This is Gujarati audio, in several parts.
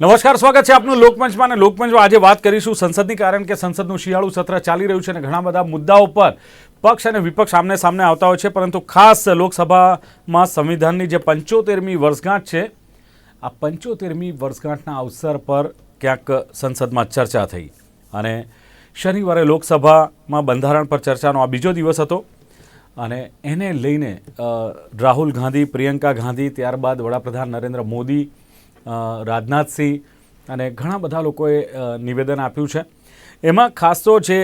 નમસ્કાર, સ્વાગત છે આપનું લોકમંચમાં. અને લોકમંચમાં આજે વાત કરીશું સંસદની, કારણ કે સંસદનું શિયાળુ સત્ર ચાલી રહ્યું છે અને ઘણા બધા મુદ્દાઓ પર પક્ષ અને વિપક્ષ આમને સામને આવતા હોય છે. પરંતુ ખાસ લોકસભામાં સંવિધાનની જે પંચોતેરમી વર્ષગાંઠ છે, આ પંચોતેરમી વર્ષગાંઠના અવસર પર ક્યાંક સંસદમાં ચર્ચા થઈ. અને શનિવારે લોકસભામાં બંધારણ પર ચર્ચાનો આ બીજો દિવસ હતો. અને એને લઈને રાહુલ ગાંધી, પ્રિયંકા ગાંધી, ત્યારબાદ વડાપ્રધાન નરેન્દ્ર મોદી રાજનાથસિંહ અને ઘણા બધા લોકોએ નિવેદન આપ્યું છે. એમાં ખાસ તો જે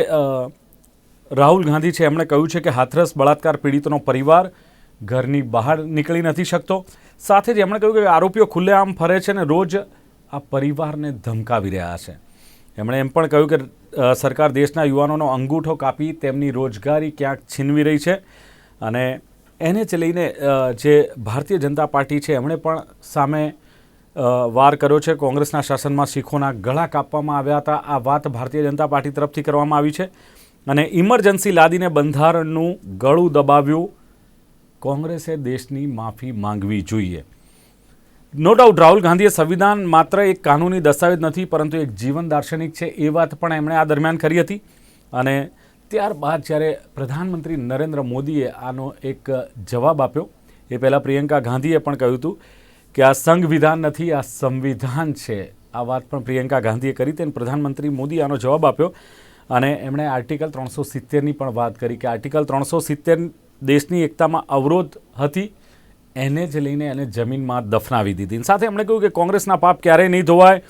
રાહુલ ગાંધી છે, એમણે કહ્યું છે કે હાથરસ બળાત્કાર પીડિતનો પરિવાર ઘરની બહાર નીકળી નથી શકતો. સાથે જ એમણે કહ્યું કે આરોપીઓ ખુલ્લેઆમ ફરે છે ને રોજ આ પરિવારને ધમકાવી રહ્યા છે. એમણે એમ પણ કહ્યું કે સરકાર દેશના યુવાનોનો અંગૂઠો કાપી તેમની રોજગારી ક્યાંક છીનવી રહી છે અને એને જ લઈને જે ભારતીય જનતા પાર્ટી છે, એમણે પણ સામે વાર કર્યો છે. કોંગ્રેસના શાસનમાં શીખોના ગળા કાપવામાં આવ્યા હતા. આ વાત ભારતીય જનતા પાર્ટી તરફથી કરવામાં આવી છે. અને ઇમરજન્સી લાદીને બંધારણનું ગળું દબાવ્યું. કોંગ્રેસે દેશની માફી માંગવી જોઈએ. નો ડાઉટ રાહુલ ગાંધીએ સંવિધાન માત્ર એક કાનૂની દસ્તાવેજ નથી, પરંતુ એક જીવન દાર્શનિક છે. એ વાત પણ એમણે આ દરમિયાન કરી હતી. અને ત્યારબાદ જ્યારે પ્રધાનમંત્રી નરેન્દ્ર મોદીએ આનો એક જવાબ આપ્યો, એ પહેલાં પ્રિયંકા ગાંધીએ પણ કહ્યું હતું કે આ સંવિધાન નથી, આ સંવિધાન છે. આ વાત પણ પ્રિયંકા ગાંધીએ કરી તેને પ્રધાનમંત્રી મોદી આનો જવાબ આપ્યો અને એમણે આર્ટિકલ ત્રણસો સિત્તેરની પણ વાત કરી કે આર્ટિકલ ત્રણસો સિત્તેર દેશની એકતામાં અવરોધ હતી, એને જ લઈને એને જમીનમાં દફનાવી દીધી. સાથે એમણે કહ્યું કે કોંગ્રેસના પાપ ક્યારેય નહીં ધોવાય.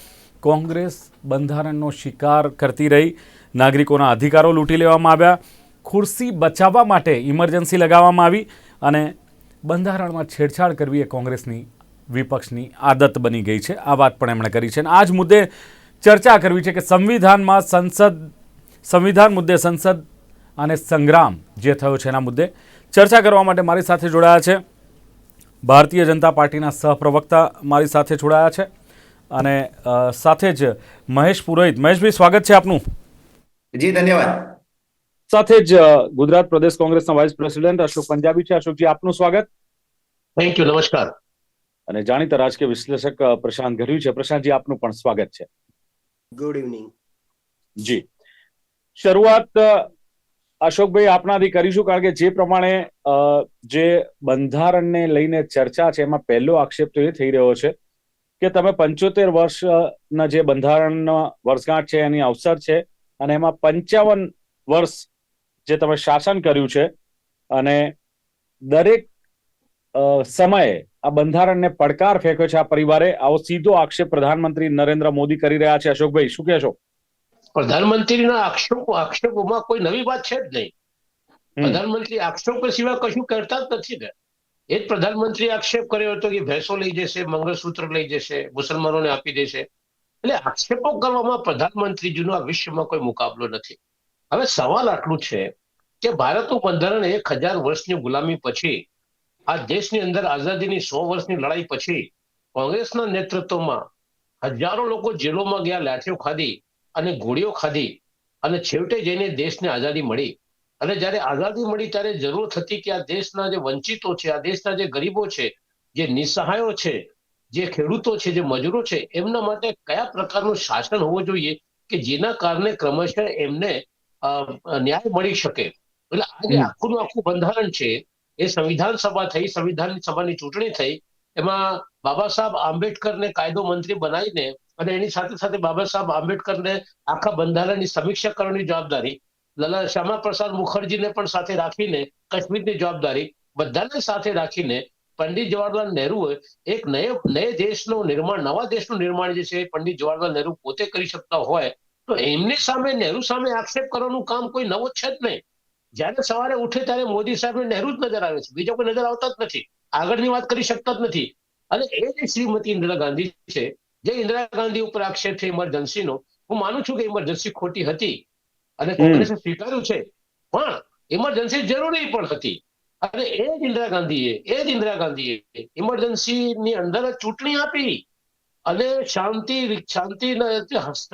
કોંગ્રેસ બંધારણનો શિકાર કરતી રહી. નાગરિકોના અધિકારો લૂંટી લેવામાં આવ્યા. ખુરશી બચાવવા માટે ઇમરજન્સી લગાવવામાં આવી અને બંધારણમાં છેડછાડ કરવી એ કોંગ્રેસની વિપક્ષની આદત બની ગઈ છે. આ વાત પણ એમણે કરી છે. અને આ જ મુદ્દે ચર્ચા કરવી છે કે સંવિધાનમાં સંસદ સંવિધાન મુદ્દે સંસદ અને સંગ્રામ જે થયો છે એના મુદ્દે ચર્ચા કરવા માટે મારી સાથે જોડાયા છે. ભારતીય જનતા પાર્ટીના સહપ્રવક્તા મારી સાથે જોડાયા છે. અને સાથે જ મહેશ પુરોહિત. મહેશભાઈ સ્વાગત છે આપનું. જી ધન્યવાદ. સાથે જ ગુજરાત પ્રદેશ કોંગ્રેસના વાઇસ પ્રેસિડેન્ટ અશોક પંજાબી છે. અશોકજી આપનું સ્વાગત. થેન્ક યુ નમસ્કાર. અને જાણીતા રાજકીય વિશ્લેષક પ્રશાંત ગઢવી છે. પ્રશાંતજી આપનું પણ સ્વાગત છે. Good evening ji. શરૂઆત અશોકભાઈ આપનાથી કરીશું કારણ કે જે પ્રમાણે જે બંધારણને લઈને ચર્ચા છે એમાં પહેલો આક્ષેપ તો એ થઈ રહ્યો છે કે તમે પંચોતેર વર્ષના જે બંધારણનો વર્ષગાંઠ છે એની અવસર છે અને એમાં પંચાવન વર્ષ જે તમે શાસન કર્યું છે અને દરેક સમયે આ બંધારણને પડકાર ફેંક્યો છે આ પરિવારે આવો સીધો આક્ષેપ પ્રધાનમંત્રી નરેન્દ્ર મોદી કરી રહ્યા છે. અશોકભાઈ શું કહેશો? પ્રધાનમંત્રીના આક્ષેપો આક્ષેપોમાં કોઈ નવી વાત છે જ નહીં. પ્રધાનમંત્રી આક્ષેપો સિવાય કશું કરતા જ નથી ને. એ જ પ્રધાનમંત્રી આક્ષેપ કર્યો હતો કે ભેંસો લઈ જશે મંગળસૂત્ર લઈ જશે મુસલમાનોને આપી દેશે. એટલે આક્ષેપો કરવામાં પ્રધાનમંત્રીજીનો આ વિશ્વમાં કોઈ મુકાબલો નથી. હવે સવાલ આટલું છે કે ભારતનું બંધારણ એક હજાર વર્ષની ગુલામી પછી આ દેશની અંદર આઝાદીની સો વર્ષની લડાઈ પછી કોંગ્રેસના નેતૃત્વમાં હજારો લોકો જેલોમાં ગયા લાઠીઓ ખાધી અને ગોળીઓ ખાધી અને છેવટે જઈને દેશને આઝાદી મળી અને જ્યારે આઝાદી મળી ત્યારે જરૂર થતી કે આ દેશના જે વંચિતો છે આ દેશના જે ગરીબો છે જે નિસહાયો છે જે ખેડૂતો છે જે મજૂરો છે એમના માટે કયા પ્રકારનું શાસન હોવું જોઈએ કે જેના કારણે ક્રમશઃ એમને ન્યાય મળી શકે એટલે આજે. આખું આખું બંધારણ છે એ સંવિધાન સભા થઈ સંવિધાન સભાની ચૂંટણી થઈ, એમાં બાબા સાહેબ આંબેડકરને કાયદો મંત્રી બનાવીને અને એની સાથે સાથે બાબા સાહેબ આંબેડકરને આખા બંધારણની સમીક્ષા કરવાની જવાબદારી, લાલા શ્યામા પ્રસાદ મુખર્જીને પણ સાથે રાખીને કાશ્મીરની જવાબદારી બધાને સાથે રાખીને પંડિત જવાહરલાલ નહેરુએ એક નય, નયે દેશનું નિર્માણ, નવા દેશનું નિર્માણ જે છે પંડિત જવાહરલાલ નહેરુ પોતે કરી શકતા હોય, તો એમની સામે, નહેરુ સામે આક્ષેપ કરવાનું કામ કોઈ નવો છે જ નહીં. જ્યારે સવારે ઉઠે ત્યારે મોદી સાહેબ નહેરુ જ નજર આવે છે. બીજો કોઈ નજર આવતા જ નથી. આગળની વાત કરી શકતા જ નથી. અને એ જે શ્રીમતી ઇન્દિરા ગાંધી છે જે ઇન્દિરા ગાંધી ઉપર આક્ષેપ છે ઇમરજન્સીનો. હું માનું છું કે ઇમરજન્સી ખોટી હતી અને કોંગ્રેસે સ્વીકાર્યું છે. પણ ઇમરજન્સી જરૂરી પણ હતી. અને એ જ ઇન્દિરા ગાંધીએ એ જ ઇન્દિરા ગાંધીએ ઇમરજન્સીની અંદર ચૂંટણી આપી. અને શાંતિ શાંતિ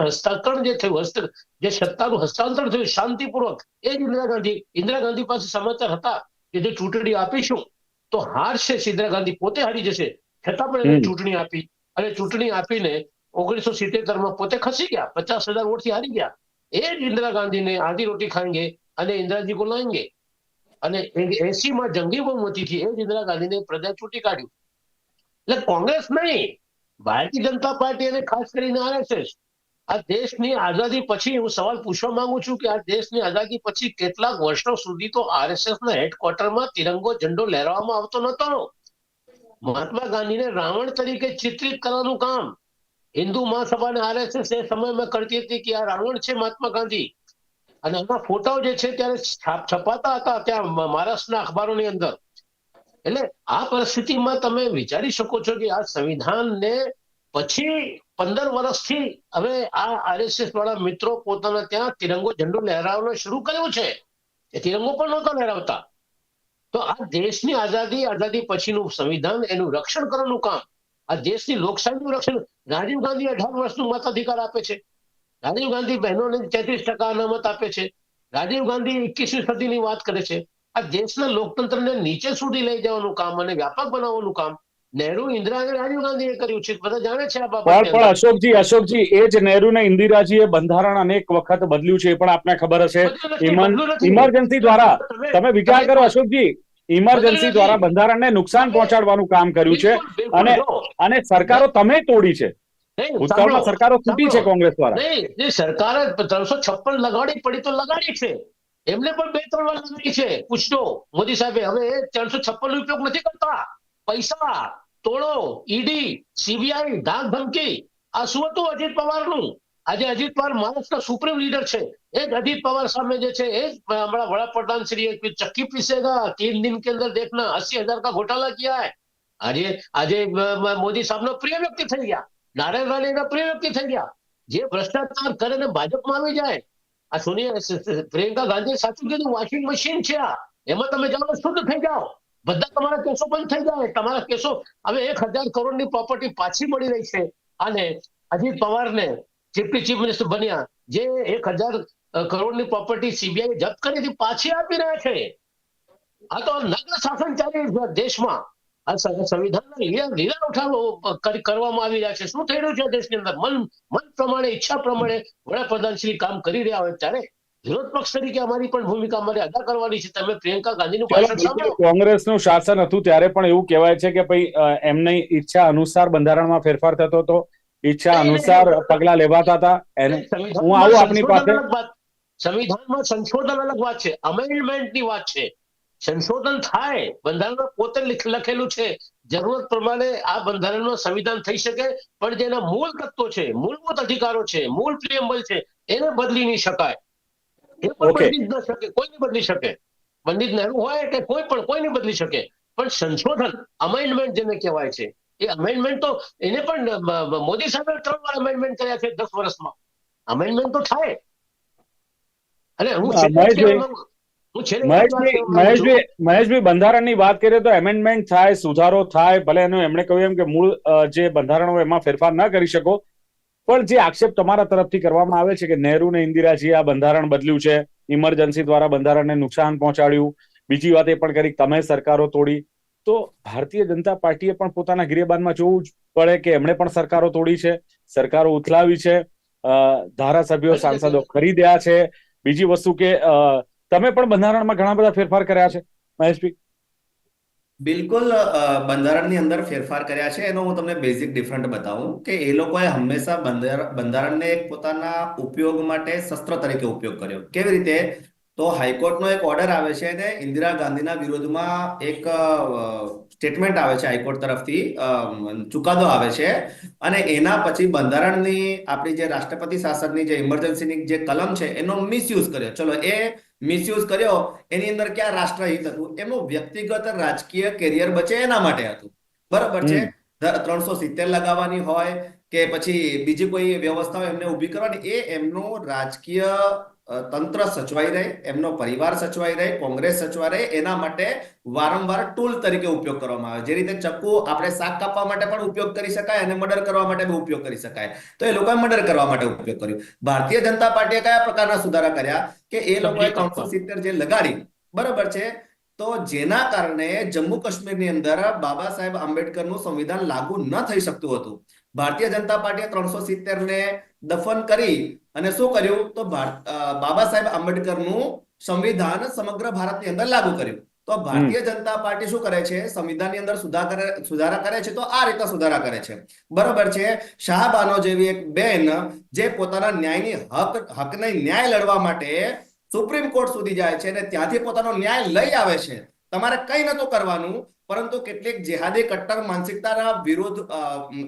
હસ્તાંતરણ જે થયું હસ્ત જે સત્તાનું હસ્તાંતરણ થયું શાંતિપૂર્વક એ જ ઇન્દિરા ગાંધી ઇન્દિરા ગાંધી પાસે સમાચાર હતા કે જે ચૂંટણી આપીશું તો હારશે ઇન્દિરા ગાંધી પોતે હારી જશે. છતાં પણ એને ચૂંટણી આપી. અને ચૂંટણી આપીને ઓગણીસો સિત્તેરમાં પોતે ખસી ગયા પચાસ હજાર વોટથી હારી ગયા. એ જ ઇન્દિરા ગાંધીને આધી રોટી ખાંગે અને ઇન્દિરાજી કો લાંગે. અને એસી માં જંગી બહુમતીથી એ જ ઇન્દિરા ગાંધીને પ્રજા ચૂંટી કાઢ્યું. એટલે કોંગ્રેસ નહીં ભારતીય જનતા પાર્ટી અને ખાસ કરીને આરએસએસ. આ દેશની આઝાદી પછી હું સવાલ પૂછવા માંગુ છું કે આ દેશની આઝાદી પછી કેટલાક વર્ષો સુધી તો આરએસએસ ના હેડક્વાર્ટરમાં તિરંગો ઝંડો લહેરાવવામાં આવતો નતો મહાત્મા ગાંધીને રાવણ તરીકે ચિત્રિત કરવાનું કામ. હિન્દુ મહાસભા અને આરએસએસ એ સમયમાં કરતી હતી કે આ રાવણ છે મહાત્મા ગાંધી. અને એના ફોટાઓ જે છે ત્યારે છપાતા હતા ત્યાં મહારાષ્ટ્રના અખબારોની અંદર. એટલે આ પરિસ્થિતિમાં તમે વિચારી શકો છો કે આ સંવિધાનને પછી પંદર વર્ષથી હવે આ આરએસએસ વાળા મિત્રો પોતાના ત્યાં તિરંગો ઝંડો લહેરાવવાનો શરૂ કર્યો છે. એ તિરંગો પણ નહોતા લહેરાવતા. તો આ દેશની આઝાદી આઝાદી પછીનું સંવિધાન, એનું રક્ષણ કરવાનું કામ. આ દેશની લોકશાહીનું રક્ષણ. રાજીવ ગાંધી અઢાર વર્ષનું મતાધિકાર આપે છે. રાજીવ ગાંધી બહેનોને તેત્રીસ ટકા અનામત આપે છે. રાજીવ ગાંધી એકવીસમી સદીની વાત કરે છે. આ દેશના લોકતંત્રને નીચે સુધી લઈ જવાનું કામ અને વ્યાપક બનાવવાનું કામ. નહેરુ ઇન્દિરા અને રાજીવ ગાંધીએ કર્યું છે. બધા જાણે છે આ બાબત પણ અશોકજી અશોકજી એ જ નહેરુ ને ઇન્દિરાજીએ બંધારણ અનેક વખત બદલ્યું છે એ પણ આપને ખબર હશે. ઇમરજન્સી દ્વારા તમે વિચાર કરો અશોકજી ઇમરજન્સી દ્વારા બંધારણને નુકસાન પહોંચાડવાનું કામ કર્યું છે. અને અને સરકારો તમે તોડી છે. ભૂતકાળમાં સરકારો તૂટી છે કોંગ્રેસ દ્વારા. સરકારે ત્રણસો છપ્પન લગાડી પડી તો લગાડી છે. એમને પણ બે ત્રણ વાર લગાડી છે. પૂછજો. મોદી સાહેબ, હવે ત્રણસો છપ્પન ઉપયોગ નથી કરતા. પૈસા, તોડો ઈડી સીબીઆઈ ધાક ધમકી. આ શું હતું અજીત પવારનું? આજે અજીત પવાર મહારાષ્ટ્ર સુપ્રીમ લીડર છે. એ જ અજીત પવાર સામે જે છે, એ જ હમણાં વડાપ્રધાન શ્રી ચક્કી પીસેગા, તીન દિન કે અંદર દેખના અસી હજાર કા ઘોટાલા કિયા હે આજે આજે મોદી સાહેબનો પ્રિય વ્યક્તિ થઈ ગયા. નારાયણ રાણેના પ્રિય વ્યક્તિ થઈ ગયા. જે ભ્રષ્ટાચાર કરે ને ભાજપમાં આવી જાય આ સોનિયા પ્રિયંકા ગાંધી સાચું કીધું? વોશિંગ મશીન છે આ. એમાં તમે જાઓ શુદ્ધ થઈ જાઓ. બધા તમારા કેસો બંધ થઈ જાય. તમારા કેસો, હવે એક હજાર કરોડની પ્રોપર્ટી પાછી મળી રહી છે. અને અજીત પવારને, ચીફ ચીફ મિનિસ્ટર બન્યા, જે એક હજાર કરોડની પ્રોપર્ટી સીબીઆઈ જપ્ત કરી પાછી આપી રહ્યા છે. આ તો નગ્ન શાસન ચાલી દેશમાં. આ સંવિધાનના લીલા લીલા ઉઠાવો કરવામાં આવી રહ્યા છે. શું થઈ રહ્યું છે દેશની અંદર? મન મન પ્રમાણે ઈચ્છા પ્રમાણે વડાપ્રધાન શ્રી કામ કરી રહ્યા હોય ત્યારે વિરોધ પક્ષ તરીકે અમારી પણ ભૂમિકા અમારે અદા કરવાની છે. તમે પ્રિયંકા ગાંધીનું ભાષણ સાંભળો. કોંગ્રેસનું શાસન હતું ત્યારે પણ એવું કહેવાય છે કે ભાઈ એમની ઈચ્છા અનુસાર બંધારણમાં ફેરફાર થતો હતો. ઈચ્છા અનુસાર પગલા લેવાતા હતા. એને હું આવું આપની પાસે. સંવિધાનમાં સંશોધન અલગ વાત છે. અમેન્ડમેન્ટની વાત છે. સંશોધન થાય બંધારણમાં પોતે લખેલું છે. જરૂરત પ્રમાણે આ બંધારણમાં સંવિધાન થઈ શકે પણ જેના મૂળ તત્વો છે મૂળભૂત અધિકારો છે મૂળ પ્રિયમ્બલ છે એને બદલી નહીં શકાય. એ પણ બદલી ન શકે કોઈ નહીં બદલી શકે. પંડિત નહેરુ હોય કે કોઈ પણ કોઈ નહીં બદલી શકે. પણ સંશોધન અમેન્ડમેન્ટ જેને કહેવાય છે એ અમેન્ડમેન્ટ તો એને પણ મોદી સાહેબે ત્રણ વાર અમેન્ડમેન્ટ કર્યા છે દસ વર્ષમાં. અમેન્ડમેન્ટ તો થાય. અને હું મહેશભાઈ, મહેશભાઈ બંધારણની વાત કરીએ તો એમેન્ડમેન્ટ થાય સુધારો થાય ભલે એનું એમણે કહ્યું એમ કે મૂળ જે બંધારણો એમાં ફેરફાર ન કરી શકો. પણ જે આક્ષેપ તમારા તરફથી કરવામાં આવે છે કે નહેરુ ને ઇન્દિરાજીએ આ બંધારણ બદલ્યું છે ઇમરજન્સી દ્વારા બંધારણને નુકસાન પહોંચાડ્યું બીજી વાત એ પણ કરી તમે સરકારો તોડી. તો ભારતીય જનતા પાર્ટીએ પણ પોતાના ગિરેબાનમાં જોવું જ પડે કે એમણે પણ સરકારો તોડી છે સરકારો ઉથલાવી છે ધારાસભ્યો સાંસદો ખરીદ્યા છે. બીજી વસ્તુ કે અ, તમે પણ બંધારણમાં ઘણા બધા ફેરફાર કર્યા છે મહેશભાઈ બિલકુલ બંધારણની અંદર ફેરફાર કર્યા છે. એનો હું તમને બેઝિક ડિફરન્ટ બતાવું કે એ લોકોએ હંમેશા બંધાર- બંધારણને એક પોતાના ઉપયોગ માટે શસ્ત્ર તરીકે ઉપયોગ કર્યો. કેવી રીતે? તો હાઈકોર્ટનો એક ઓર્ડર આવે છે અને ઇન્દિરા ગાંધીના વિરોધમાં એક સ્ટેટમેન્ટ આવે છે હાઈકોર્ટ તરફથી ચુકાદો આવે છે. અને એના પછી બંધારણની આપણી જે રાષ્ટ્રપતિ શાસનની જે ઇમરજન્સીની જે કલમ છે, એનો મિસયુઝ કર્યો. ચલો, એ મિસયુઝ કર્યો એની અંદર ક્યાં રાષ્ટ્રહિત હતું? એમનું વ્યક્તિગત રાજકીય કેરિયર બચે એના માટે હતું. બરાબર છે? ત્રણસો સિત્તેર લગાવવાની હોય કે પછી બીજી કોઈ વ્યવસ્થા હોય એમને ઊભી કરવાની એ એમનું રાજકીય તંત્ર સચવાઈ રહે એમનો પરિવાર સચવાઈ રહે કોંગ્રેસ સચવાઈ રહે એના માટે વારંવાર ટૂલ તરીકે ઉપયોગ કરવામાં આવે. જે રીતે ચક્કુ આપણે શાક કાપવા માટે પણ ઉપયોગ કરી શકાય અને મર્ડર કરવા માટે પણ ઉપયોગ કરી શકાય. તો એ લોકોએ મર્ડર કરવા માટે ઉપયોગ કર્યો. ભારતીય જનતા પાર્ટીએ કયા પ્રકારના સુધારા કર્યા? કે એ લોકોએ ત્રણસો સિત્તેર જે લગાડી બરાબર છે? તો જેના કારણે જમ્મુ કાશ્મીરની અંદર બાબા સાહેબ આંબેડકરનું સંવિધાન લાગુ ન થઈ શકતું હતું. ભારતીય જનતા પાર્ટીએ ત્રણસો સિત્તેર ને દફન કરી અને શું કર્યું? તો બાબા સાહેબ આંબેડકરનું સંવિધાન સમગ્ર ભારતની અંદર લાગુ કર્યું. તો ભારતીય જનતા પાર્ટી શું કરે છે? સંવિધાનની અંદર સુધાર સુધારા કરે છે તો આ રીતે સુધારા કરે છે. બરોબર છે? શાહબાનો જેવી એક બેન જે પોતાના ન્યાયની હક હકને ન્યાય લડવા માટે સુપ્રીમ કોર્ટ સુધી જાય છે અને ત્યાંથી પોતાનો ન્યાય લઈ આવે છે. તમારે કઈ નતું કરવાનું. પરંતુ કેટલીક જેહાદી કટ્ટર માનસિકતાના વિરોધ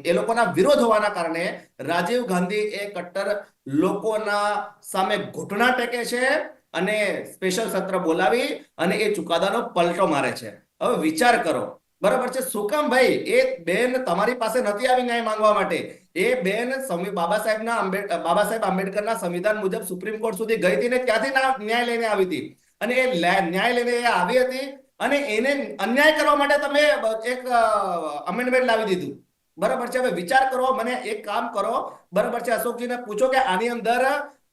એ લોકોના વિરોધ હોવાના કારણે રાજીવ ગાંધી એ કટ્ટર લોકોના સામે ઘૂંટણા ટેકે છે અને સ્પેશિયલ સત્ર બોલાવી અને એ ચુકાદાનો પલટો મારે છે. હવે વિચાર કરો, બરાબર છે? શું કામ ભાઈ એ બેન તમારી પાસે નથી આવી ન્યાય માંગવા માટે. એ બેન બાબા સાહેબના બાબા સાહેબ આંબેડકરના સંવિધાન મુજબ સુપ્રીમ કોર્ટ સુધી ગઈ હતી ને ત્યાંથી ન્યાય લઈને આવી હતી. અને એ ન્યાય લઈને એ આવી હતી અને એને અન્યાય કરવા માટે તમે એક અમેન્ડમેન્ટ લાવી દીધું. બરાબર છે? હવે વિચાર કરો, મને એક કામ કરો. બરાબર છે? અશોકજીને પૂછો કે આની અંદર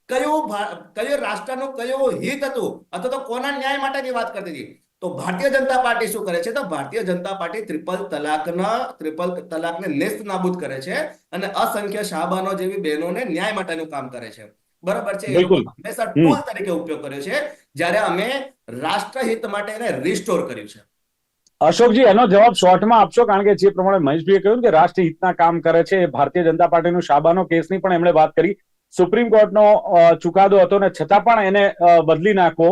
કયું કયું રાષ્ટ્રનું કયું હિત હતું? અથવા તો કોના ન્યાય માટેની વાત કરતી હતી? તો ભારતીય જનતા પાર્ટી શું કરે છે? તો ભારતીય જનતા પાર્ટી ત્રિપલ તલાકના, ત્રિપલ તલાકને નેસ્ત નાબૂદ કરે છે અને અસંખ્ય શાહબાનો જેવી બહેનોને ન્યાય માટેનું કામ કરે છે. બરાબર છે. હંમેશા ટૂલ તરીકે ઉપયોગ કર્યો છે જ્યારે અમે રાષ્ટ્રહિત માટે એને રિસ્ટોર કર્યું છે. અશોકજી એનો જવાબ શોર્ટમાં આપશો કારણ કે જે પ્રમાણે મહેશભાઈએ કહ્યું કે રાષ્ટ્રહિતના કામ કરે છે ભારતીય જનતા પાર્ટીનું શાબાનો કેસની પણ એમણે વાત કરી. સુપ્રીમ કોર્ટનો ચુકાદો હતો ને છતાં પણ એને બદલી નાખવો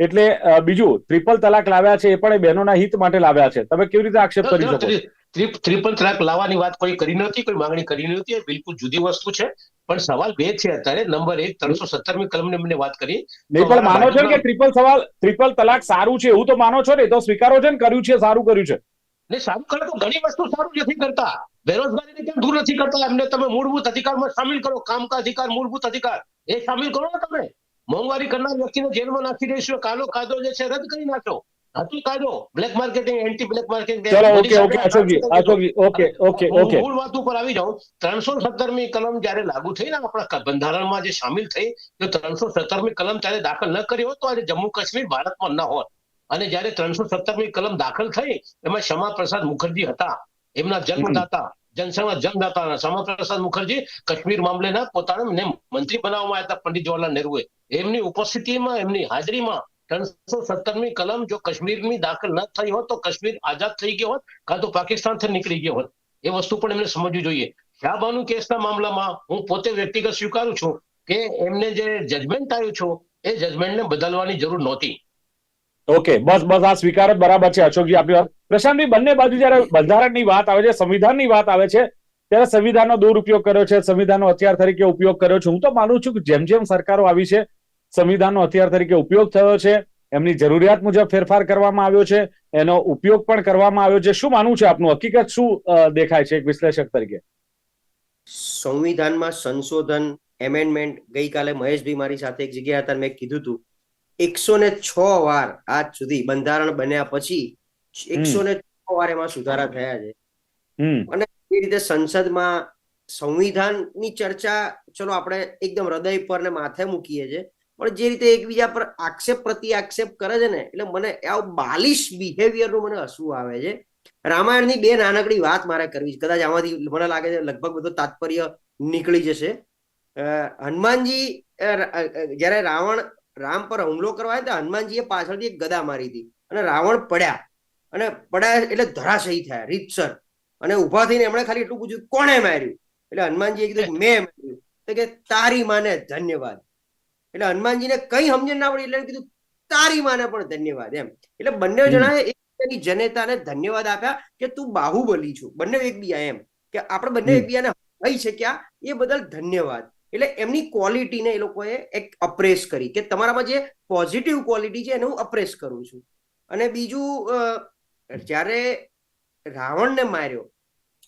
એટલે બીજું ટ્રિપલ તલાક લાવ્યા છે એ પણ એ બહેનોના હિત માટે લાવ્યા છે. તમે કેવી રીતે આક્ષેપ કરી શકો? ત્રિપલ તલાક લાવવાની વાત કોઈ કરી નહોતી કોઈ માંગણી કરી નહોતી બિલકુલ જુદી વસ્તુ છે. પણ સવાલ બે છે અત્યારે. નંબર એક ત્રણસો સત્તરમી કલમની મને વાત કરી. નહીં પણ માનો છો કે ટ્રિપલ સવાલ ટ્રિપલ તલાક સારું છે એવું તો માનો છો ને? તો સ્વીકારો છે ને? કર્યું છે સારું કર્યું છે. ને સારું કરે તો ઘણી વસ્તુ સારું નથી કરતા. બેરોજગારીને કેમ દૂર નથી કરતા? એમને તમે મૂળભૂત અધિકારમાં સામેલ કરો. કામ કા અધિકાર મૂળભૂત અધિકાર. એ સામેલ કરો ને તમે. મોંઘવારી કરનાર વ્યક્તિને જેલમાં નાખી દઈશું કાલો કાયદો જે છે રદ કરી નાખો. હતું કાયદો black marketing anti black marketing ચલો okay okay Ashokji Ashokji okay okay okay. મૂળ વાત ઉપર આવી જાઉં. ત્રણસો સત્તરમી કલમ જયારે લાગુ થઈ ને આપણા બંધારણમાં જે સામેલ થઈ તો ત્રણસો સત્તરમી કલમ ત્યારે દાખલ ન કરી હોત તો આજે જમ્મુ કાશ્મીર ભારતમાં ન હોત. અને જયારે ત્રણસો સત્તરમી કલમ દાખલ થઈ એમાં શ્યામા પ્રસાદ મુખર્જી હતા. એમના જન્મદાતા જનસંઘના જન્મદાતા. શ્યામા પ્રસાદ મુખર્જી કાશ્મીર મામલેના પોતાને મંત્રી બનાવવામાં આવ્યા હતા પંડિત જવાહરલાલ નહેરુએ. એમની ઉપસ્થિતિમાં એમની હાજરીમાં ત્રણસો સત્તરમી કલમ જો કાશ્મીરની દાખલ ન થઈ હોત તો કાશ્મીર આઝાદ થઈ ગયો હોત, કાં તો પાકિસ્તાનથી નીકળી ગયો હોત. એ વસ્તુ પણ એમને સમજવી જોઈએ. શાહબાનુ કેસના મામલામાં હું પોતે વ્યક્તિગત સ્વીકારું છું કે એમને જે જજમેન્ટ આવ્યું છું, એ જજમેન્ટને બદલવાની જરૂર નહોતી. ઓકે, બસ બસ, આ સ્વીકાર બરાબર છે, અશોકજી આપણી વાત. પ્રશાંતભાઈ બંને બાજુ જયારે બંધારણની વાત આવે છે, સંવિધાનની વાત આવે છે, ત્યારે સંવિધાનનો દુરુપયોગ કર્યો છે, સંવિધાનનો હથિયાર તરીકે ઉપયોગ કર્યો છે. હું તો માનું છું કે જેમ જેમ સરકારો આવી છે સંવિધાનનો હથિયાર તરીકે ઉપયોગ થયો છે. એમની જરૂરિયાત મુજબ ફેરફાર કરવામાં આવ્યો છે. એનો ઉપયોગ પણ કરવામાં આવ્યો છે. શું માનવું છે આપનું? હકીકત શું દેખાય છે એક વિશ્લેષક તરીકે? સંવિધાનમાં સંશોધન એમેન્ડમેન્ટ ગઈકાલે મહેશભાઈ મારી સાથે એક જગ્યાએ હતા મેં કીધું હતું એકસો ને છ વાર આજ સુધી બંધારણ બન્યા પછી એકસો ને છ વાર એમાં સુધારા થયા છે. અને એ રીતે સંસદમાં સંવિધાનની ચર્ચા ચલો આપણે એકદમ હૃદય પર ને માથે મૂકીએ છીએ પણ જે રીતે એકબીજા પર આક્ષેપ પ્રતિ આક્ષેપ કરે છે ને, એટલે મને આવું બાલિશ બિહેવિયરનું મને હસવું આવે છે. રામાયણની બે નાનકડી વાત મારે કરવી છે. કદાચ આમાંથી મને લાગે છે લગભગ બધું તાત્પર્ય નીકળી જશે. હનુમાનજી જ્યારે રાવણ રામ પર હુમલો કરવા આવ્યા હતા, હનુમાનજીએ પાછળથી એક ગદા મારી હતી અને રાવણ પડ્યા. અને પડ્યા એટલે ધરાશયી થયા, રીતસર. અને ઊભા થઈને એમણે ખાલી એટલું પૂછ્યું, કોણે માર્યું? એટલે હનુમાનજીએ કીધું, મેં માર્યું. તો કે, તારી માને ધન્યવાદ. એટલે હનુમાનજીને કઈ સમજણ ના પડી એટલે કીધું તારી માને પણ ધન્યવાદ એમ. એટલે બંને જણા જણાએ એકબીજાની જનેતાને ધન્યવાદ આપ્યા કે તું બાહુબલી છું. બંને એકબીજા એમ. કે આપણે બંને. એકબીજાને હઈ શક્યા એ બદલ ધન્યવાદ. એટલે એમની ક્વોલિટીને એ લોકોએ એક અપ્રેસ કરી કે તમારામાં જે પોઝિટિવ ક્વોલિટી છે એને હું અપ્રેસ કરું છું. અને બીજું જ્યારે રાવણને માર્યો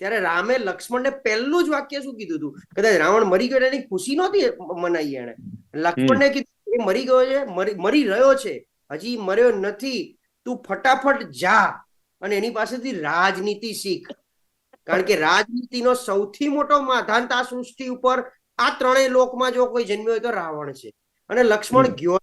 ત્યારે રામે લક્ષ્મણને પહેલું જ વાક્ય શું કીધું હતું? કદાચ રાવણ મરી ગયો એની ખુશી નહોતી મનાઈ એને લક્ષ્મણને કીધું એ મરી ગયો છે મરી રહ્યો છે. હજી મર્યો નથી. તું ફટાફટ જા. અને એની પાસેથી રાજનીતિ શીખ. કારણ કે રાજનીતિનો સૌથી મોટો માધાંત આ સૃષ્ટિ ઉપર આ ત્રણેય લોકમાં જો કોઈ જન્મ્યો હોય તો રાવણ છે. અને લક્ષ્મણ. ગયો.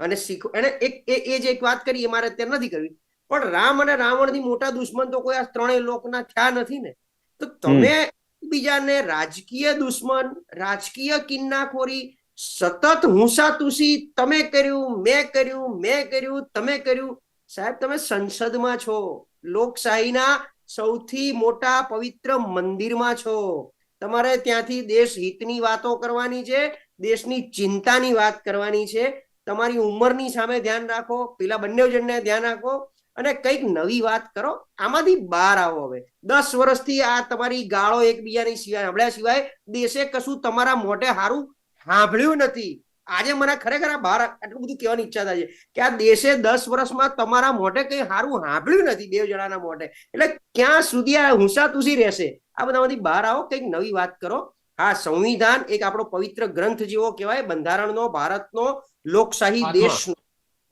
અને શીખ એને એક એ જે એક વાત કરી એ મારે અત્યારે નથી કરવી. પણ રામ અને રાવણથી મોટા દુશ્મન તો કોઈ આ ત્રણેય લોકના થયા નથી ને. તો તમે બીજાને રાજકીય દુશ્મન રાજકીય કિન્નાખોરી સતત હુંસાતુસી તમે કર્યું મેં કર્યું મેં કર્યું તમે કર્યું. સાહેબ તમે સંસદમાં છો લોકશાહીના સૌથી મોટા પવિત્ર મંદિરમાં છો. તમારે ત્યાંથી દેશ હિતની વાતો કરવાની છે દેશની ચિંતાની વાત કરવાની છે. તમારી ઉંમરની સામે ધ્યાન રાખો પેલા બંને જણને ધ્યાન રાખો. અને કંઈક નવી વાત કરો આમાંથી બહાર આવો હવે. દસ વર્ષથી આ તમારી ગાળો એકબીજાની સિવાય સાંભળ્યા સિવાય દેશે કશું તમારા મોઢે સારું સાંભળ્યું નથી. આજે મને ખરેખર આ બહાર આટલું બધું કહેવાની ઈચ્છા થાય છે કે આ દેશે દસ વર્ષમાં તમારા મોઢે કંઈ સારું સાંભળ્યું નથી બે જણાના મોઢે. એટલે ક્યાં સુધી આ હુંસાતુસી રહેશે? આ બધામાંથી બહાર આવો કંઈક નવી વાત કરો. હા સંવિધાન એક આપણો પવિત્ર ગ્રંથ જેવો કહેવાય બંધારણનો ભારતનો લોકશાહી. દેશનો.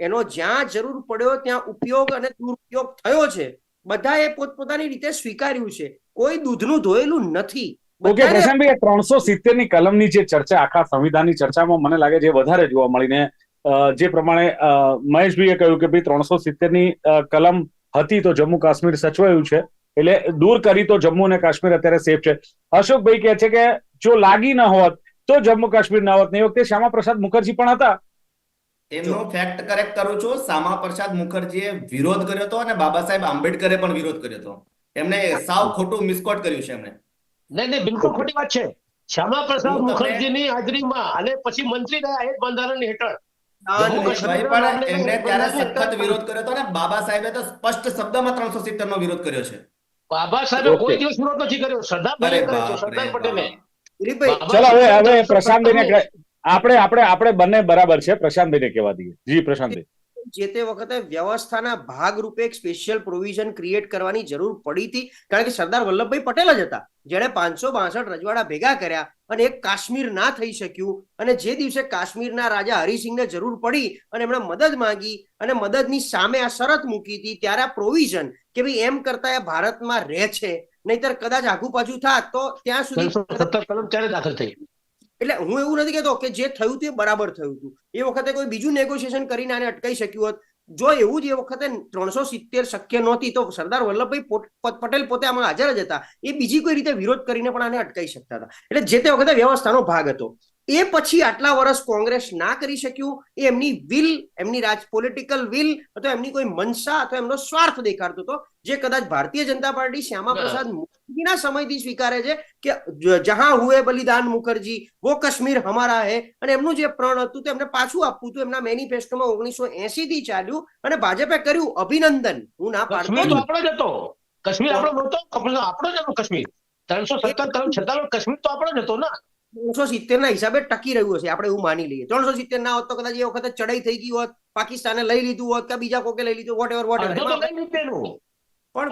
એનો જ્યાં જરૂર પડ્યો ત્યાં ઉપયોગ અને દુરુપયોગ થયો છે. બધાએ પોતપોતાની રીતે સ્વીકાર્યું છે. કોઈ દૂધનું ધોયેલું નથી. ઓકે પ્રશાંતભાઈ ત્રણસો સિત્તેરની કલમની જે ચર્ચા આખા સંવિધાનની ચર્ચામાં મને લાગે છે વધારે જોવા મળીને જે પ્રમાણે મહેશભાઈએ કહ્યું કે ભાઈ ત્રણસો સિત્તેરની કલમ હતી તો જમ્મુ કાશ્મીર સચવાયું છે. એટલે દૂર કરી તો જમ્મુ અને કાશ્મીર અત્યારે સેફ છે. અશોકભાઈ કહે છે કે જો લાગી ન હોત તો જમ્મુ કાશ્મીર ન હોત. ને એ વખતે શ્યામા પ્રસાદ મુખર્જી પણ હતા. એમનો ફેક્ટ કરેક્ટ કરું છું. સામા પ્રસાદ મુખર્જીએ વિરોધ કર્યો હતો અને બાબા સાહેબ આંબેડકરે પણ વિરોધ કર્યો હતો. એમને સાવ ખોટું મિસકોટ કર્યું છે એમણે. નહીં નહીં બિલકુલ ખોટી વાત છે. શ્યામા પ્રસાદ મુખર્જીની હાજરીમાં અને પછી મંત્રી રહ્યા એ બંધારણ હેઠળ. દાન જમ્મુ ભાઈ કાશ્મીર પણ મામલે એમને ત્યારે સખત વિરોધ કર્યો હતો અને બાબા સાહેબે તો સ્પષ્ટ શબ્દમાં ત્રણસો સિત્તેર નો વિરોધ કર્યો છે. બાબા સાહેબે કોઈ દિવસ વિરોધ નથી કર્યો. સરદાર પટેલે સરદાર પટેલે. ચલો હવે હવે કહે- આપણે આપણે આપણે બંને બરાબર છે. પ્રશાંતભાઈને કહેવા દઈએ. જી પ્રશાંતભાઈ. જે તે વખતે વ્યવસ્થાના ભાગરૂપે એક સ્પેશિયલ પ્રોવિઝન ક્રિએટ કરવાની જરૂર પડી હતી. કારણ કે સરદાર વલ્લભભાઈ પટેલ જ હતા. જેણે પાંચસો બાસઠ રજવાડા ભેગા કર્યા અને એક કાશ્મીર ના થઈ શક્યું અને જે દિવસે કાશ્મીરના રાજા હરિસિંહને જરૂર પડી અને એમણે મદદ માંગી અને મદદની સામે આ શરત મૂકી હતી ત્યારે આ પ્રોવિઝન કે ભાઈ એમ કરતા એ ભારતમાં રહે છે નહીતર કદાચ આગુ પાછું થાત તો ત્યાં સુધી કલમ ત્યારે દાખલ થઈ. એટલે હું એવું નથી કહેતો કે જે થયું તે બરાબર થયું હતું. એ વખતે કોઈ બીજું નેગોશિએશન કરીને આને અટકાઈ શક્યું હોત. જો એવું જ એ વખતે ત્રણસો સિત્તેર શક્ય નહોતી, તો સરદાર વલ્લભભાઈ પટેલ પોતે આમાં હાજર જ હતા. એ બીજી કોઈ રીતે વિરોધ કરીને પણ આને અટકાઈ શકતા હતા. એટલે જે તે વખતે વ્યવસ્થાનો ભાગ હતો. એ પછી આટલા વર્ષ કોંગ્રેસ ના કરી શક્યું? એ એમની વિલ એમની રાજ પોલિટિકલ વિલ અથવા એમની કોઈ મનસા અથવા એમનો સ્વાર્થ દેખાડતો હતો? જે કદાચ ભારતીય જનતા પાર્ટી શ્યામા પ્રસાદ મુખર્જીના સમયથી સ્વીકારે છે કે જહાં હુએ બલિદાન મુખર્જી વો કશ્મીર હમારા હે અને એમનું જે પ્રણ હતું તે એમને પાછું આપવું હતું. એમના મેનિફેસ્ટોમાં ઓગણીસો એસી થી ચાલ્યું અને ભાજપે કર્યું અભિનંદન. હું ના પાડતો કાશ્મીર આપણો જ હતો. કશ્મીર આપણો જ હતો કશ્મીર. ત્રણસો સત્તર છતાં કશ્મીર તો આપણો જ હતો ને. ત્રણસો સિત્તેર ના હિસાબે ટકી રહ્યું હશે આપણે એવું માની લઈએ. ત્રણસો સિત્તેર ના હોત તો કદાચ એ વખતે ચડાઈ થઈ ગઈ હોત પાકિસ્તાને લઈ લીધું હોત કે બીજા કોકે લઈ લીધું વોટ એવર વોટ પણ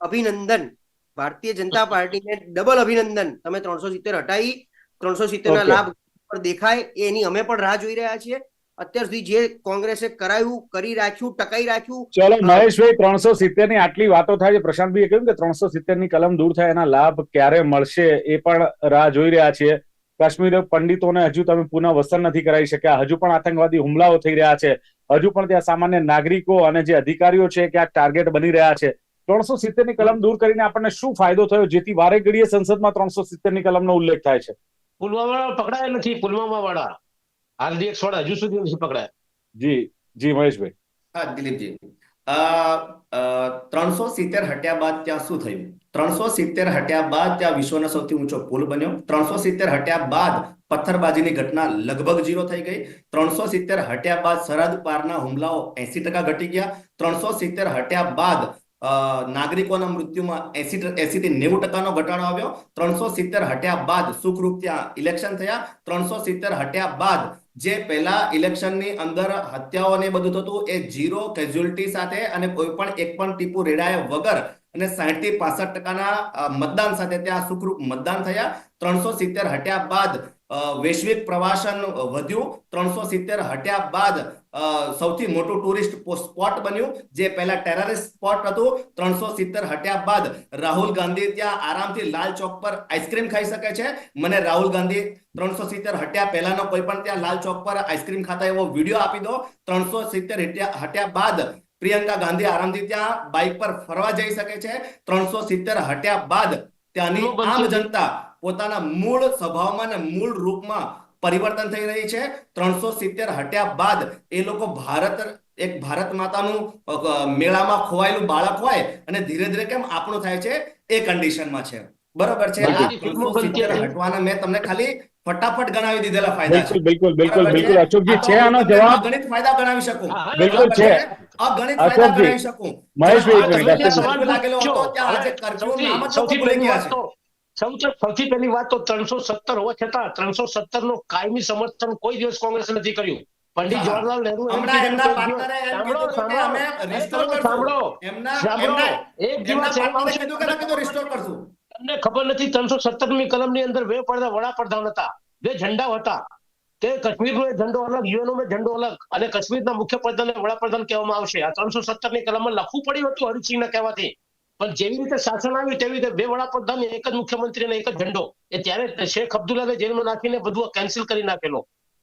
અભિનંદન. ભારતીય જનતા પાર્ટીને ડબલ અભિનંદન. તમે ત્રણસો સિત્તેર હટાવી ત્રણસો સિત્તેર ના લાભ પર દેખાય એની અમે પણ રાહ જોઈ રહ્યા છીએ. અત્યાર સુધી જે કોંગ્રેસે કરાયું કરી રાખ્યું ટકાઈ રાખ્યું ચલો મહેશભાઈ ત્રણસો સિત્તેરની આટલી વાતો થાય છે. પ્રશાંતભાઈએ કહ્યું કે ત્રણસો સિત્તેરની કલમ દૂર થાય એના લાભ ક્યારે મળશે એ પણ રાહ જોઈ રહ્યા છીએ. કાશ્મીર પંડિતોને હજુ તમે પુનઃ વસન નથી કરાવી શક્યા. હજુ પણ આતંકવાદી હુમલાઓ થઈ રહ્યા છે. હજુ પણ ત્યાં સામાન્ય નાગરિકો અને જે અધિકારીઓ છે ક્યાંક ટાર્ગેટ બની રહ્યા છે. ત્રણસો સિત્તેરની કલમ દૂર કરીને આપણને શું ફાયદો થયો? જેથી વારે ઘડીએ સંસદમાં ત્રણસો સિત્તેરની કલમનો ઉલ્લેખ થાય છે. પુલવામા વાળા પકડાયા નથી પુલવામા વાળા આરડીએક્સ વાળા હજુ સુધી નથી પકડાયા. જી જી મહેશભાઈ. હા દિલીપજી. ત્રણસો સિત્તેર હટ્યા બાદ ત્યાં શું થયું? ત્રણસો સિત્તેર હટ્યા બાદ ત્યાં વિશ્વનો સૌથી ઊંચો પુલ બન્યો. ત્રણસો સિત્તેર હટ્યા બાદ પથ્થરબાજીની ઘટના લગભગ ઝીરો થઈ ગઈ. ત્રણસો સિત્તેર હટ્યા બાદ સરહદ પારના હુમલાઓ એસી ટકા ઘટી ગયા. ત્રણસો સિત્તેર હટ્યા બાદ નાગરિકોના મૃત્યુમાં એસી એસી થી નેવું ટકાનો ઘટાડો આવ્યો. ત્રણસો સિત્તેર હટ્યા બાદ સુખરૂપ ત્યાં ઇલેક્શન થયા. ત્રણસો સિત્તેર હટ્યા બાદ જે પહેલા ઇલેક્શનની અંદર હત્યાઓ ને બધું થતું એ ઝીરો કેઝ્યુઅલિટી સાથે અને કોઈ પણ એક પણ ટીપુ રેડાયા વગર અને સાહીઠથી પાસઠ ટકાના મતદાન સાથે ત્યાં સુખરૂપ મતદાન થયા. ત્રણસો સિત્તેર હટ્યા બાદ વૈશ્વિક પ્રવાસન વધ્યું. ત્રણસો સિત્તેર હટ્યા બાદ સૌથી મોટું ટુરિસ્ટ સ્પોટ બન્યું જે પહેલા ટેરરિસ્ટ સ્પોટ હતું. ત્રણસો સિત્તેર હટ્યા બાદ રાહુલ ગાંધી ત્યાં આરામથી લાલ ચોક પર આઈસ્ક્રીમ ખાઈ શકે છે. મને રાહુલ ગાંધી ત્રણસો સિત્તેર હટ્યા પહેલાનો કોઈ પણ ત્યાં લાલ ચોક પર આઈસ્ક્રીમ ખાતા એવો વીડિયો આપી દો. ત્રણસો સિત્તેર હટ્યા બાદ પ્રિયંકા ગાંધી આરામથી ત્યાં બાઇક પર ફરવા જઈ શકે છે. ત્રણસો સિત્તેર હટ્યા બાદ ત્યાંની આમ જનતા પોતાના મૂળ સ્વભાવમાં અને મૂળ રૂપમાં પરિવર્તન થઈ રહી છે. ત્રણસો સિત્તેર હટ્યા બાદ એ લોકો ભારત એક ભારત માતાનું મેળામાં ખોવાયેલું બાળક હોય અને ધીરે ધીરે કેમ આપણું થાય છે? એ કન્ડિશનમાં છે. બરોબર છે. હટવાના મેં તમને ખાલી ફટાફટ ગણાવી દીધેલા ફાયદા. છે બિલકુલ બિલકુલ બિલકુલ છે? અશોકજી છે આનો જવાબ? ગણિત ફાયદા ગણાવી શકું. બિલકુલ છે. અગણિત ફાયદા ગણાવી શકું. મહેશભાઈ, જ્યાં એક મિનિટ, અશોકજી. કર્ફ્યુ લાગેલો હતો ત્યાં આજે કરજો. નામ જ ભૂલી ગયા છે. સૌથી સૌથી પહેલી વાત તો ત્રણસો સત્તર હોવા છતાં ત્રણસો સત્તર નો કાયમી સમર્થન કોઈ દિવસ કોંગ્રેસ નથી કર્યું. પંડિત. જવાહરલાલ નહેરુ તમને ખબર નથી ત્રણસો સત્તર મી કલમની અંદર બે પડદા વડાપ્રધાન હતા બે ઝંડા હતા. તે કાશ્મીરનો ઝંડો અલગ યુએનઓ નો ઝંડો અલગ અને કાશ્મીરના મુખ્ય પ્રધાનને વડાપ્રધાન કહેવામાં આવશે. આ ત્રણસો સત્તરની કલમમાં લખવું પડ્યું હતું હરિસિંહના કહેવાથી. પણ જેવી રીતે શાસન આવ્યું તેવી રીતે બે વડાપ્રધાન એક જ મુખ્યમંત્રી એક જ ઝંડો. એ ત્યારે શેખ અબ્દુલ્લાને જેલમાં નાખીને બધું કેન્સલ કરી નાખેલો.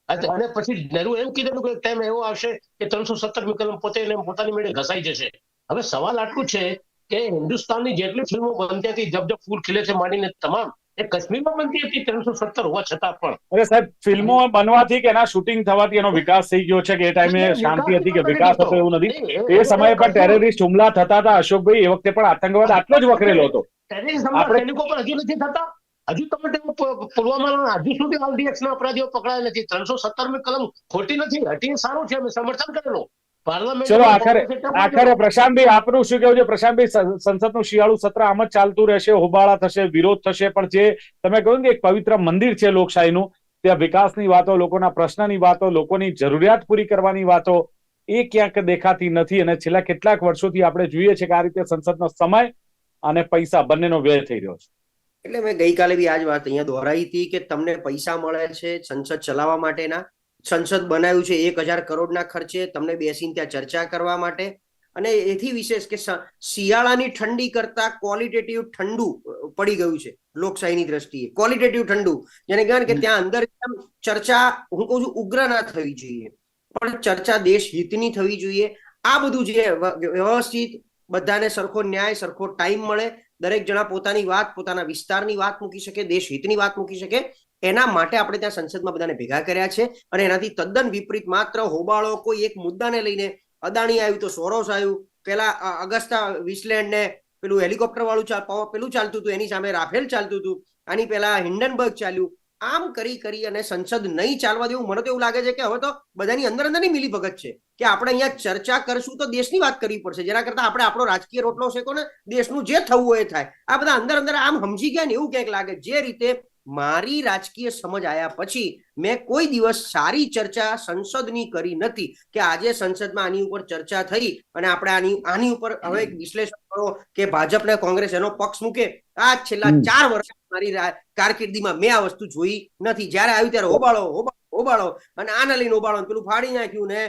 અને પછી નહેરુ એમ કીધેલું કે ટાઈમ એવો આવશે કે ત્રણસો સત્તર વિકલમ પોતે એને પોતાની મેળે ઘસાઈ જશે. હવે સવાલ આટલું છે કે હિન્દુસ્તાનની જેટલી ફિલ્મો બનતી હતી, જબ જબ ફૂલ ખીલે છે માંડીને તમામ એ કાશ્મીરમાં બનતી હતી ત્રણસો સત્તર હોવા છતાં પણ. અરે સાહેબ ફિલ્મો બનવાથી કે એના શૂટિંગ થવાથી એનો વિકાસ થઈ ગયો છે કે એ ટાઈમે શાંતિ હતી કે વિકાસ હતો એવું નથી? એ સમયે પણ ટેરરિસ્ટ હુમલા થતા હતા અશોકભાઈ એ વખતે પણ આતંકવાદ આટલો જ વકરેલો હતો. આપણે- સૈનિકો પણ હજુ નથી થતા. હજુ તમે પુલવામાના હજુ સુધી RDX ના અપરાધીઓ પકડાયા નથી. ત્રણસો સત્તર મી કલમ ખોટી નથી હટી સારું છે અમે સમર્થન કરેલું. ચલો આખરે આખરે પ્રશાંતભાઈ આપનું શું કેવું છે? પ્રશાંતભાઈ સંસદનું શિયાળુ સત્ર આમ જ ચાલતું રહેશે હોબાળા થશે વિરોધ થશે પણ જે તમે કહ્યું કે એક પવિત્ર મંદિર છે લોકશાહીનું ત્યાં વિકાસની વાતો લોકોના પ્રશ્નની વાતો લોકોની જરૂરિયાત પૂરી કરવાની વાતો એ ક્યાંક દેખાતી નથી અને છેલ્લા કેટલાક વર્ષોથી આપણે જોઈએ છે કે આ રીતે સંસદનો સમય અને પૈસા બંનેનો વ્યય થઈ રહ્યો છે. એટલે મેં ગઈકાલે બી આ જ વાત અહીંયા દોહરાઈ હતી કે તમને પૈસા મળે છે સંસદ ચલાવવા માટેના સંસદ બનાવ્યું છે, એક હજાર કરોડના ખર્ચે તમને બેસીને ત્યાં ચર્ચા કરવા માટે. અને એથી વિશેષ કે શિયાળાની ઠંડી કરતા ક્વોલિટેટિવ ઠંડુ પડી ગયું છે લોકશાહીની દ્રષ્ટિએ. ક્વોલિટેટિવ ઠંડુ, જેને કહેવાય કે ત્યાં અંદર ચર્ચા, હું કહું છું, ઉગ્ર ના થવી જોઈએ. પણ ચર્ચા દેશ હિતની થવી જોઈએ. આ બધું જે વ્યવસ્થિત, બધાને સરખો ન્યાય, સરખો ટાઈમ મળે. દરેક જણા પોતાની વાત, પોતાના વિસ્તારની વાત મૂકી શકે, દેશ હિતની વાત મૂકી શકે. એના માટે આપણે ત્યાં સંસદમાં બધાને ભેગા કર્યા છે અને એનાથી તદ્દન વિપરીત માત્ર હોબાળો કોઈ એક મુદ્દાને લઈને અદાણી આવ્યું તો સોરોસ આવ્યું, પેલા અગસ્તા વિસલેન્ડ ને પેલું હેલિકોપ્ટર વાળું પેલું ચાલતું હતું, એની સામે રાફેલ ચાલતું હતું, આની પેલા હિન્ડનબર્ગ ચાલ્યું, આમ કરી કરી અને સંસદ નહીં ચાલવા દેવું, મને તો એવું લાગે છે કે હવે તો બધાની અંદર અંદરની મિલીભગત છે કે આપણે અહીંયા ચર્ચા કરશું તો દેશની વાત કરવી પડશે, જેના કરતા આપણે આપણો રાજકીય રોટલો શેકો ને દેશનું જે થવું હોય એ થાય. આ બધા અંદર અંદર આમ સમજી ગયા ને એવું ક્યાંક લાગે, જે રીતે મારી રાજકીય સમજ આયા પછી મેં કોઈ દિવસ સારી ચર્ચા સંસદની કરી નથી કે આજે સંસદમાં આની ઉપર ચર્ચા થઈ અને આપણે આની આની ઉપર હવે એક વિશ્લેષણ કરો કે ભાજપને કોંગ્રેસ એનો પક્ષ મૂકે. આ છેલ્લા ચાર વર્ષ મારી કારકિર્દીમાં મેં આ વસ્તુ જોઈ નથી. જ્યારે આવ્યું ત્યારે હોબાળો હોબાળો હોબાળો અને આના લઈને હોબાળો પેલું ફાડી નાખ્યું ને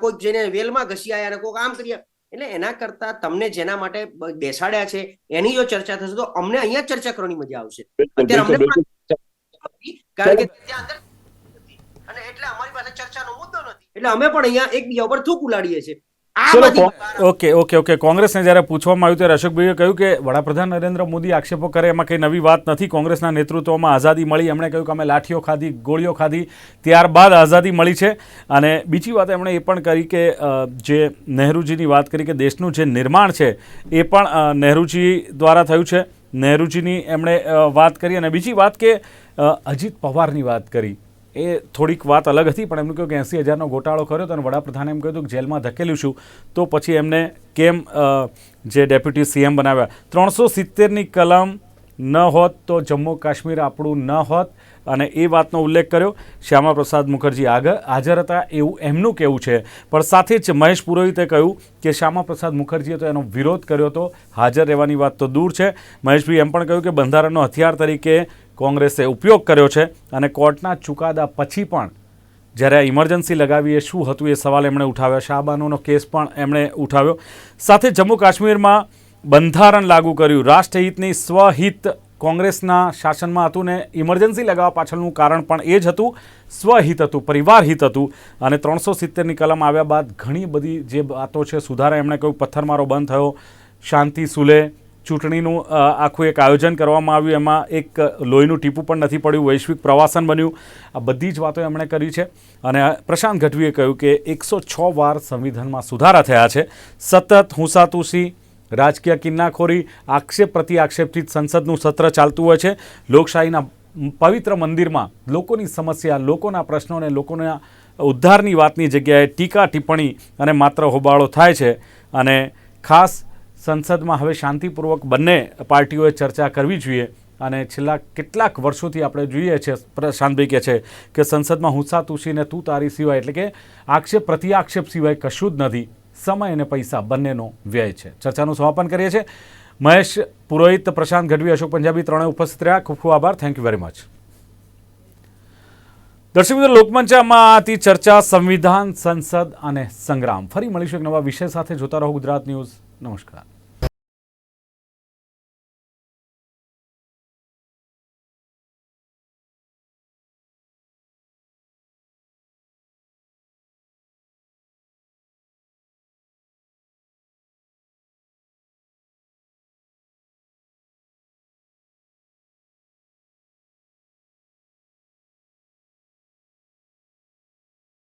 કોઈક જેને વેલમાં ઘસી આવ્યા ને કોઈક આમ કર્યા એટલે એના કરતા તમને જેના માટે બેસાડ્યા છે એની જો ચર્ચા થશે તો અમને અહીંયા ચર્ચા કરવાની મજા આવશે. અત્યારે અમને. કારણ કે ત્યાં અંદર અને એટલે અમારી પાસે ચર્ચાનો મુદ્દો નથી. એટલે અમે પણ અહીંયા એકબીજા ઉપર થૂક ઉલાડીએ છીએ. Okay okay okay. કોંગ્રેસને જ્યારે પૂછવામાં આવ્યું ત્યારે અશોકભાઈએ કહ્યું કે વડાપ્રધાન નરેન્દ્ર મોદી આક્ષેપો કરે એમાં કંઈ નવી વાત નથી. કોંગ્રેસના નેતૃત્વમાં આઝાદી મળી. એમણે કહ્યું કે અમે લાઠીઓ ખાધી ગોળીઓ ખાધી ત્યારબાદ આઝાદી મળી છે. અને બીજી વાત એમણે એ પણ કરી કે જે નહેરુજીની વાત કરી કે દેશનું જે નિર્માણ છે એ પણ નહેરુજી દ્વારા થયું છે. નહેરુજીની એમણે વાત કરી. અને બીજી વાત કે અજીત પવારની વાત કરી. એ થોડીક વાત અલગ હતી, પણ એમનું કહ્યું કે એંસી હજારનો ગોટાળો કર્યો હતો અને વડાપ્રધાને એમ કહ્યું કે જેલમાં ધકેલ્યું છું, તો પછી એમને કેમ જે ડેપ્યુટી સીએમ બનાવ્યા? ત્રણસો સિત્તેરની કલમ ન હોત તો જમ્મુ કાશ્મીર આપણું ન હોત, અને એ વાતનો ઉલ્લેખ કર્યો. શ્યામા પ્રસાદ મુખર્જી આગળ હાજર હતા એવું એમનું કહેવું છે. પણ સાથે જ મહેશ પુરોહિતે કહ્યું કે શ્યામા પ્રસાદ મુખર્જીએ તો એનો વિરોધ કર્યો હતો હાજર રહેવાની વાત તો દૂર છે. મહેશભાઈ એમ પણ કહ્યું કે બંધારણનો હથિયાર તરીકે કોંગ્રેસે ઉપયોગ કર્યો છે અને કોર્ટના ચુકાદા પછી પણ જ્યારે આ ઇમરજન્સી લગાવી એ શું હતું એ સવાલ એમણે ઉઠાવ્યો. શાહબાનોનો કેસ પણ એમણે ઉઠાવ્યો. સાથે જમ્મુ કાશ્મીરમાં બંધારણ લાગુ કર્યું. રાષ્ટ્રહિતની સ્વહિત કોંગ્રેસના શાસનમાં હતું ને ઇમરજન્સી લગાવવા પાછળનું કારણ પણ એ જ હતું. સ્વહિત હતું પરિવાર હિત હતું અને ત્રણસો સિત્તેરની કલમ આવ્યા બાદ ઘણી બધી જે વાતો છે, સુધારા એમણે કહ્યું, પથ્થરમારો બંધ થયો, શાંતિ સુલે ચૂંટણીનું આખું એક આયોજન કરવામાં આવ્યું. એમાં એક લોહીનું ટીપું પણ નથી પડ્યું, વૈશ્વિક પ્રવાસન બન્યું. આ બધી જ વાતો એમણે કરી છે. અને પ્રશાંત ગઢવીએ કહ્યું કે એકસો છ વાર સંવિધાનમાં સુધારા થયા છે. સતત હુંસાતુસી, રાજકીય કિન્નાખોરી, આક્ષેપ પ્રતિ આક્ષેપથી સંસદનું સત્ર ચાલતું હોય છે. લોકશાહીના પવિત્ર મંદિરમાં લોકોની સમસ્યા, લોકોના પ્રશ્નોને લોકોના ઉદ્ધારની વાતની જગ્યાએ ટીકા ટિપ્પણી અને માત્ર હોબાળો થાય છે. અને ખાસ સંસદમાં હવે શાંતિપૂર્વક બંને પાર્ટીઓએ ચર્ચા કરવી જોઈએ અને છેલ્લા કેટલાક વર્ષોથી આપણે જોઈએ છે પ્રશાંતભાઈ કહે છે કે સંસદમાં હુંસા તુસીને તું તારી સિવાય, એટલે કે આક્ષેપ પ્રતિ આક્ષેપ સિવાય કશું જ નથી. સમય અને પૈસા બંનેનો વ્યય છે. ચર્ચાનું સમાપન કરીએ છીએ. મહેશ, પુરોહિત, પ્રશાંત ગઢવી, અશોક પંજાબી ત્રણેય ઉપસ્થિત રહ્યા. ખૂબ ખૂબ આભાર. થેન્ક યુ વેરી મચ દર્શક મિત્રો, લોકમંચમાં આતી ચર્ચા, સંવિધાન, સંસદ અને સંગ્રામ. ફરી મળીશું એક નવા વિષય સાથે. જોતા રહો ગુજરાત ન્યૂઝ. નમસ્કાર.